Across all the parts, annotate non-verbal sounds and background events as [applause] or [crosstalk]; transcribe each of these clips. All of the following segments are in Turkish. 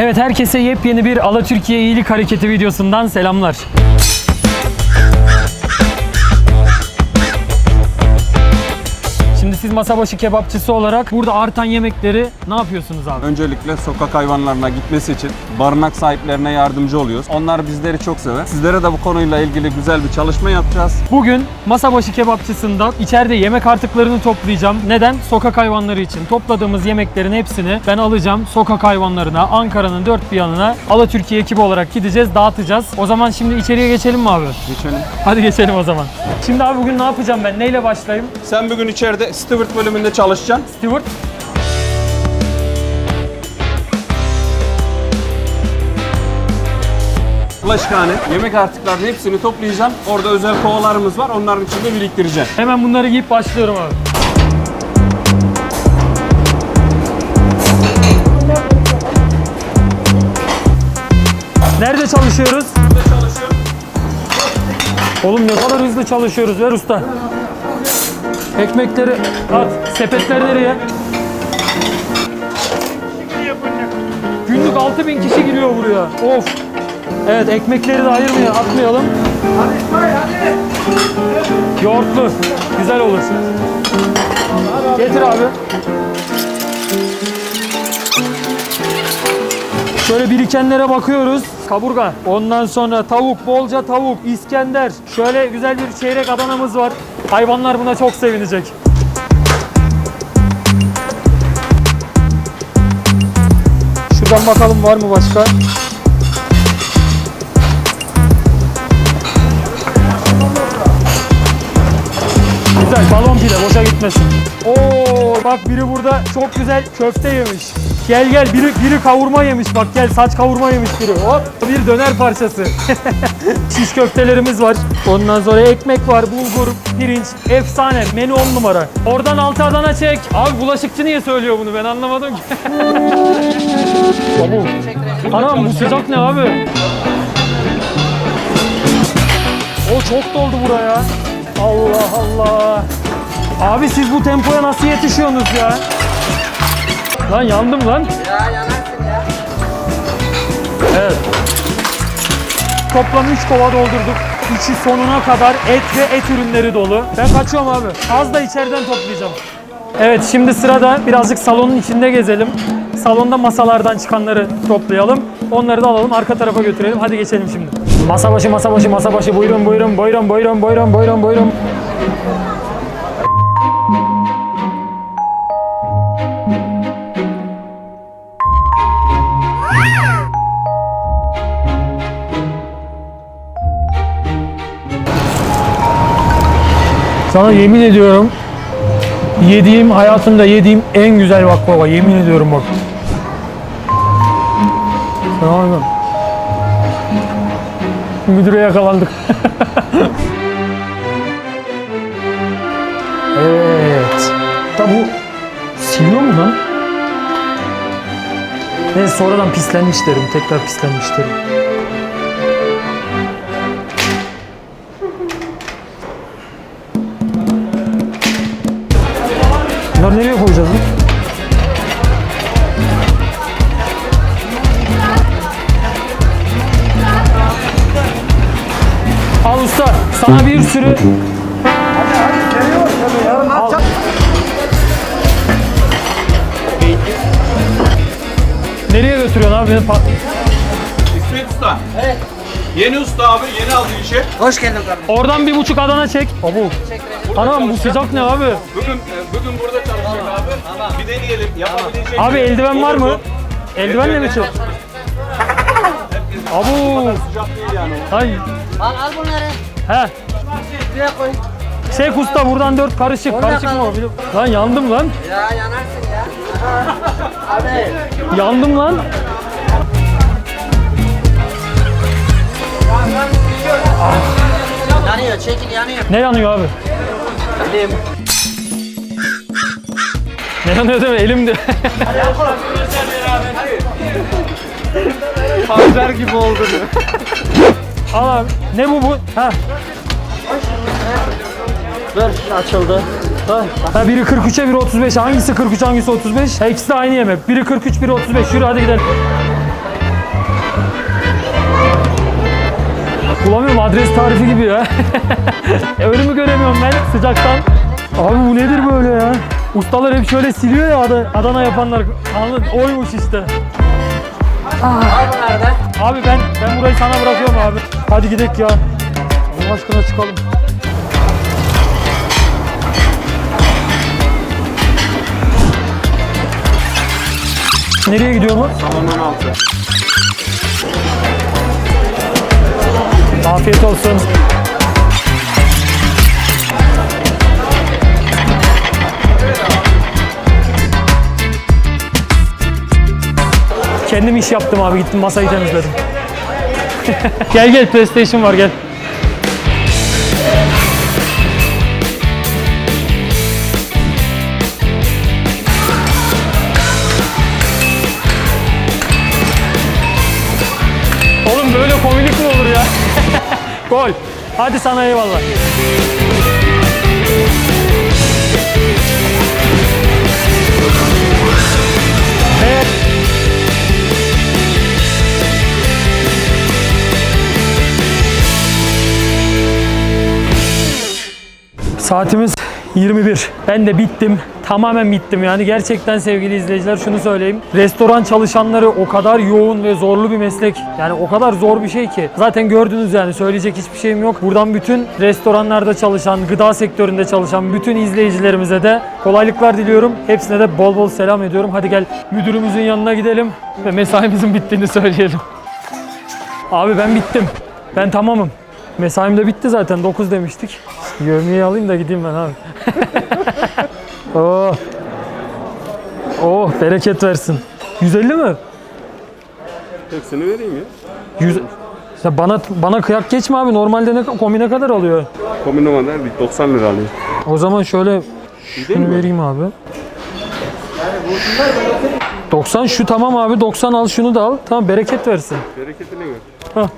Evet herkese yepyeni bir Ala Türkiye İyilik Hareketi videosundan selamlar. Siz masa başı kebapçısı olarak burada artan yemekleri ne yapıyorsunuz abi? Öncelikle sokak hayvanlarına gitmesi için barınak sahiplerine yardımcı oluyoruz. Onlar bizleri çok sever. Sizlere de bu konuyla ilgili güzel bir çalışma yapacağız. Bugün masa başı kebapçısında içeride yemek artıklarını toplayacağım. Neden? Sokak hayvanları için. Topladığımız yemeklerin hepsini ben alacağım. Sokak hayvanlarına, Ankara'nın dört bir yanına Ala Türkiye ekibi olarak gideceğiz, dağıtacağız. O zaman şimdi içeriye geçelim mi abi? Geçelim. Hadi geçelim o zaman. Şimdi abi bugün ne yapacağım ben? Neyle başlayayım? Sen bugün içeride Steward bölümünde çalışacaksın. Stewart. Bulaşıkhane. Yemek artıklarının hepsini toplayacaksın. Orada özel kovalarımız var. Onların içinde biriktireceksin. Hemen bunları giyip başlıyorum abi. Nerede çalışıyoruz? Burada çalışıyorum. Oğlum ne kadar hızlı çalışıyoruz ver usta. Ekmekleri at. Sepetler nereye? Günlük 6000 kişi giriyor buraya. Of. Evet ekmekleri de ayırmıyor, atmayalım. Yoğurtlu. Güzel olur. Getir abi. Şöyle birikenlere bakıyoruz. Kaburga. Ondan sonra tavuk, bolca tavuk, İskender. Şöyle güzel bir çeyrek Adana'mız var. Hayvanlar buna çok sevinecek. Şuradan bakalım var mı başka? Güzel balon pide boşa gitmesin. Oo bak biri burada çok güzel köfte yemiş. Gel gel biri biri kavurma yemiş bak gel saç kavurma yemiş biri. Hop bir döner parçası. [laughs] Şiş köftelerimiz var. Ondan sonra ekmek var, bulgur, pirinç. Efsane menü 10 numara. Oradan altı Adana çek. Abi bulaşıkçı niye söylüyor bunu ben anlamadım ki. [laughs] Anam bu sıcak ne abi? O çok doldu buraya. Allah Allah. Abi siz bu tempoya nasıl yetişiyorsunuz ya? Lan yandım lan. Ya yanarsın ya. Evet. Toplam 3 kova doldurduk. İçi sonuna kadar et ve et ürünleri dolu. Ben kaçıyorum abi. Az da içeriden toplayacağım. Evet şimdi sırada birazcık salonun içinde gezelim. Salonda masalardan çıkanları toplayalım. Onları da alalım arka tarafa götürelim. Hadi geçelim şimdi. Masa başı masa başı masa başı buyurun buyurun buyurun buyurun buyurun buyurun buyurun. Sana yemin ediyorum yediğim hayatımda yediğim en güzel baklava yemin ediyorum bak. Tamam mı? Müdüre yakalandık. [laughs] evet. Da bu siliyor mu lan? Neyse sonradan pislenmiş derim. Tekrar pislenmiş derim. Sürü. Nereye götürüyorsun abi? Beni pa- İsmet Usta. Evet. Yeni usta abi, yeni aldı işe. Hoş geldin kardeşim. Oradan bir buçuk Adana çek. Abu. Anam bu sıcak ne abi? Bugün e, bugün burada çalışacak abi. Bir deneyelim. Yapabilecek Abi mi? eldiven var mı? Eldivenle mi çek? Abu. Sıcak değil yani. Ay. Al al bunları. He. Şuraya koy. Çek usta buradan dört karışık. Orada Karışık mı o? kaldı. Lan yandım lan. Ya yanarsın ya. [laughs] Hadi. Yandım lan. Yanıyor çekil yanıyor. Ne yanıyor abi? Elim. Ne yanıyor değil mi? Elimde. Panzer gibi oldu. Al abi. Ne bu bu? Ha. Ver açıldı. Ha, biri 43'e biri 35. Hangisi 43 hangisi 35? Ha, ikisi de aynı yemek. Biri 43 biri 35. Yürü hadi gidelim. Bulamıyorum adres tarifi gibi ya. [laughs] e, önümü göremiyorum ben sıcaktan. Abi bu nedir böyle ya? Ustalar hep şöyle siliyor ya Adana yapanlar. Anladın? Oymuş işte. Ah. Abi nerede? Abi ben ben burayı sana bırakıyorum abi. Hadi gidelim ya. Allah aşkına çıkalım. Nereye gidiyor mu? Salonun altı. Afiyet olsun. Kendim iş yaptım abi gittim masayı temizledim. gel gel PlayStation var gel. Gol. Hadi sana eyvallah. Saatimiz 21. Ben de bittim. Tamamen bittim yani gerçekten sevgili izleyiciler şunu söyleyeyim. Restoran çalışanları o kadar yoğun ve zorlu bir meslek. Yani o kadar zor bir şey ki. Zaten gördünüz yani söyleyecek hiçbir şeyim yok. Buradan bütün restoranlarda çalışan, gıda sektöründe çalışan bütün izleyicilerimize de kolaylıklar diliyorum. Hepsine de bol bol selam ediyorum. Hadi gel müdürümüzün yanına gidelim ve mesaimizin bittiğini söyleyelim. Abi ben bittim. Ben tamamım. Mesaim de bitti zaten 9 demiştik. Gömleği alayım da gideyim ben abi. [laughs] oh. Oh bereket versin. 150 mi? Hepsini vereyim ya. 100 ya bana bana kıyak geçme abi. Normalde ne kombine kadar alıyor? Kombinoma der bir 90 lira alıyor. O zaman şöyle şunu vereyim abi. 90 şu tamam abi 90 al şunu da al. Tamam bereket versin. Bereketine gör. [laughs]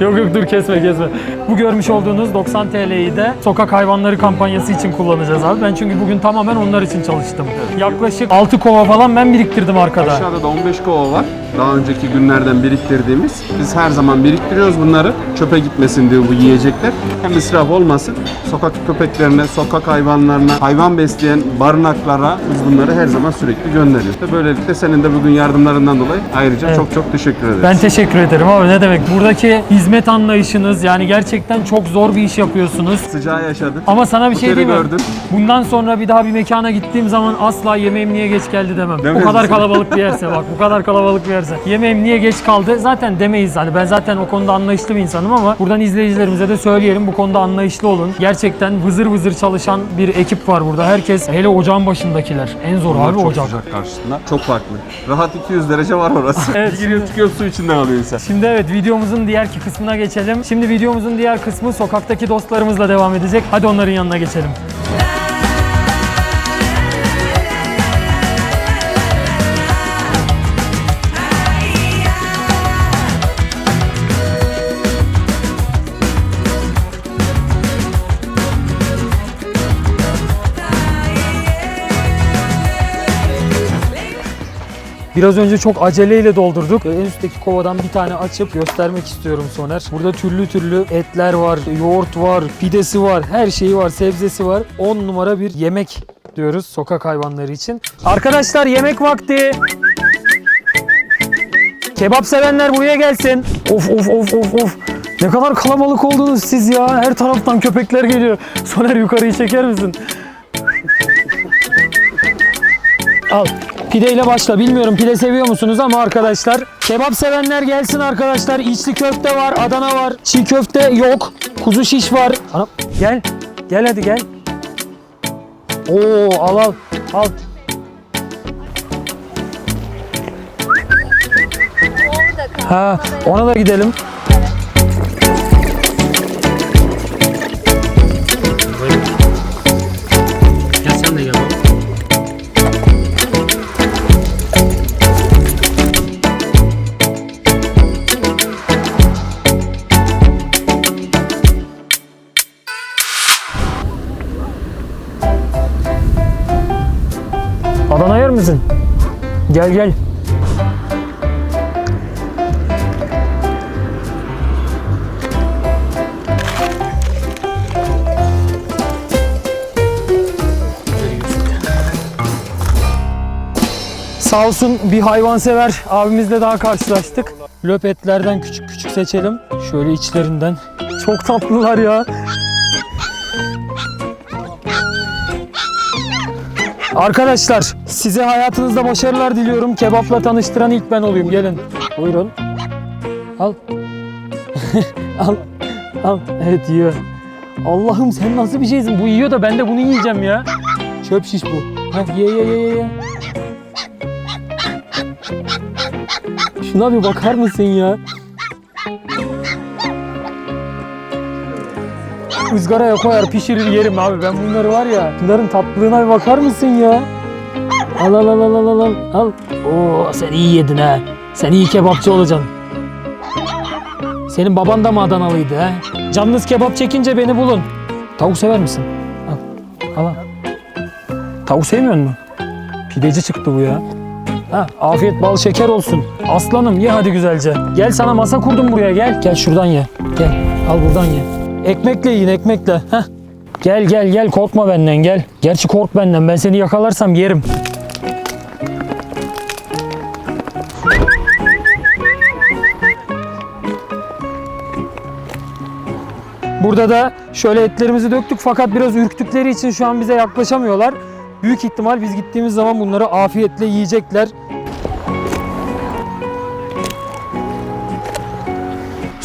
Yok yok dur kesme kesme. Bu görmüş olduğunuz 90 TL'yi de sokak hayvanları kampanyası için kullanacağız abi. Ben çünkü bugün tamamen onlar için çalıştım. Yaklaşık 6 kova falan ben biriktirdim arkada. Aşağıda da 15 kova var. Daha önceki günlerden biriktirdiğimiz. Biz her zaman biriktiriyoruz bunları. Çöpe gitmesin diye bu yiyecekler. Hem israf olmasın. Sokak köpeklerine, sokak hayvanlarına, hayvan besleyen barınaklara biz bunları her zaman sürekli gönderiyoruz. Böylelikle senin de bugün yardımlarından dolayı ayrıca Evet. çok çok teşekkür ederiz. Ben teşekkür ederim abi ne demek. Buradaki hizmet anlayışınız yani gerçekten çok zor bir iş yapıyorsunuz. Sıcağı yaşadık. Ama sana bir şey Oteli diyeyim mi? gördün. Bundan sonra bir daha bir mekana gittiğim zaman asla yemeğim niye geç geldi demem. Demez bu kadar misin? kalabalık bir yerse bak bu kadar kalabalık bir yerse. Yemeğim niye geç kaldı zaten demeyiz hani ben zaten o konuda anlayışlı bir insanım ama buradan izleyicilerimize de söyleyelim bu konuda anlayışlı olun. Gerçekten vızır vızır çalışan bir ekip var burada. Herkes hele ocağın başındakiler. En zor Bunlar abi çok ocak. sıcak karşısında. Çok farklı. Rahat 200 derece var orası. [laughs] Evet, giriyor çıkıyor su içinde kalıyor insan. Şimdi evet videomuzun diğer ki kısmına geçelim. Şimdi videomuzun diğer kısmı sokaktaki dostlarımızla devam edecek. Hadi onların yanına geçelim. Biraz önce çok aceleyle doldurduk. En üstteki kovadan bir tane açıp göstermek istiyorum Soner. Burada türlü türlü etler var, yoğurt var, pidesi var, her şeyi var, sebzesi var. 10 numara bir yemek diyoruz sokak hayvanları için. Arkadaşlar yemek vakti. Kebap sevenler buraya gelsin. Of of of of of. Ne kadar kalabalık oldunuz siz ya. Her taraftan köpekler geliyor. Soner yukarıyı çeker misin? Al. Pideyle başla. Bilmiyorum pide seviyor musunuz ama arkadaşlar. Kebap sevenler gelsin arkadaşlar. İçli köfte var, Adana var. Çiğ köfte yok. Kuzu şiş var. Anam, gel. Gel hadi gel. Oo al al. Al. Ha, ona da gidelim. mısın? Gel gel. Sağ olsun bir hayvansever abimizle daha karşılaştık. Löpetlerden küçük küçük seçelim. Şöyle içlerinden. Çok tatlılar ya. Arkadaşlar size hayatınızda başarılar diliyorum. Kebapla tanıştıran ilk ben olayım. Gelin. Buyurun. Al. [laughs] al. Al. Evet yiyor. Allah'ım sen nasıl bir şeysin? Bu yiyor da ben de bunu yiyeceğim ya. Çöp şiş bu. Ha, ye ye ye ye. Şuna bir bakar mısın ya? Izgaraya koyar pişirir yerim abi. Ben bunları var ya. Bunların tatlılığına bir bakar mısın ya? Al al al al al al. al. Oo sen iyi yedin ha. Sen iyi kebapçı olacaksın. Senin baban da mı Adanalıydı ha? Canınız kebap çekince beni bulun. Tavuk sever misin? Al. Al al. Tavuk sevmiyor musun? Pideci çıktı bu ya. Ha, afiyet bal şeker olsun. Aslanım ye hadi güzelce. Gel sana masa kurdum buraya gel. Gel şuradan ye. Gel al buradan ye. Ekmekle yiyin ekmekle. Heh. Gel gel gel korkma benden gel. Gerçi kork benden ben seni yakalarsam yerim. Burada da şöyle etlerimizi döktük fakat biraz ürktükleri için şu an bize yaklaşamıyorlar. Büyük ihtimal biz gittiğimiz zaman bunları afiyetle yiyecekler.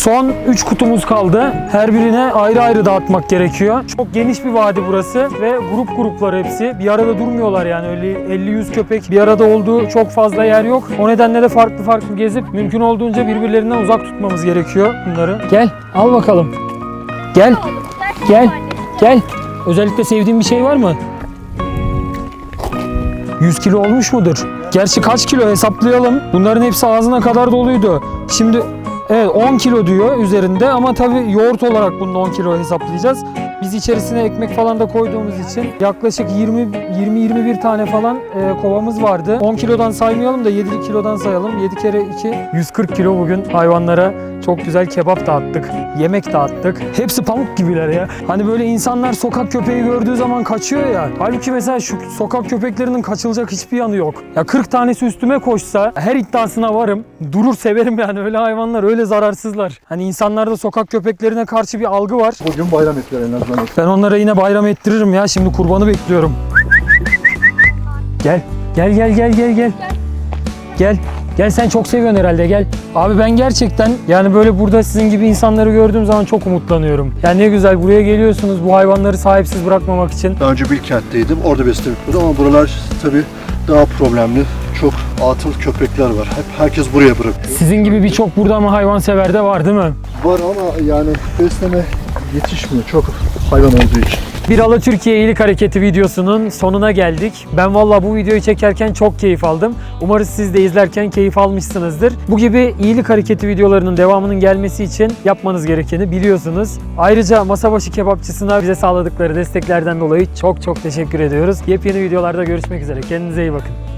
Son 3 kutumuz kaldı. Her birine ayrı ayrı dağıtmak gerekiyor. Çok geniş bir vadi burası ve grup gruplar hepsi. Bir arada durmuyorlar yani öyle 50-100 köpek bir arada olduğu çok fazla yer yok. O nedenle de farklı farklı gezip mümkün olduğunca birbirlerinden uzak tutmamız gerekiyor bunları. Gel al bakalım. Gel. Gel. Gel. Özellikle sevdiğin bir şey var mı? 100 kilo olmuş mudur? Gerçi kaç kilo hesaplayalım. Bunların hepsi ağzına kadar doluydu. Şimdi evet 10 kilo diyor üzerinde ama tabii yoğurt olarak bunun 10 kilo hesaplayacağız. Biz içerisine ekmek falan da koyduğumuz için yaklaşık 20 20-21 tane falan e, kovamız vardı. 10 kilodan saymayalım da 7 kilodan sayalım. 7 kere 2 140 kilo bugün hayvanlara çok güzel kebap dağıttık. Yemek dağıttık. Hepsi pamuk gibiler ya. Hani böyle insanlar sokak köpeği gördüğü zaman kaçıyor ya. Halbuki mesela şu sokak köpeklerinin kaçılacak hiçbir yanı yok. Ya 40 tanesi üstüme koşsa her iddiasına varım. Durur severim yani öyle hayvanlar öyle zararsızlar. Hani insanlarda sokak köpeklerine karşı bir algı var. Bugün bayram ettiler en azından. Ben onlara yine bayram ettiririm ya. Şimdi kurbanı bekliyorum. Gel. Gel gel gel gel gel. Gel. Gel sen çok seviyorsun herhalde gel. Abi ben gerçekten yani böyle burada sizin gibi insanları gördüğüm zaman çok umutlanıyorum. Yani ne güzel buraya geliyorsunuz bu hayvanları sahipsiz bırakmamak için. Daha önce Bilkent'teydim. Orada beslemek ama buralar tabii daha problemli. Çok atıl köpekler var. Hep herkes buraya bırakıyor. Sizin gibi birçok burada ama hayvansever de var değil mi? Var ama yani besleme yetişmiyor çok hayvan olduğu için. Bir Ala Türkiye İyilik Hareketi videosunun sonuna geldik. Ben valla bu videoyu çekerken çok keyif aldım. Umarız siz de izlerken keyif almışsınızdır. Bu gibi iyilik hareketi videolarının devamının gelmesi için yapmanız gerekeni biliyorsunuz. Ayrıca masa başı kebapçısına bize sağladıkları desteklerden dolayı çok çok teşekkür ediyoruz. Yepyeni videolarda görüşmek üzere. Kendinize iyi bakın.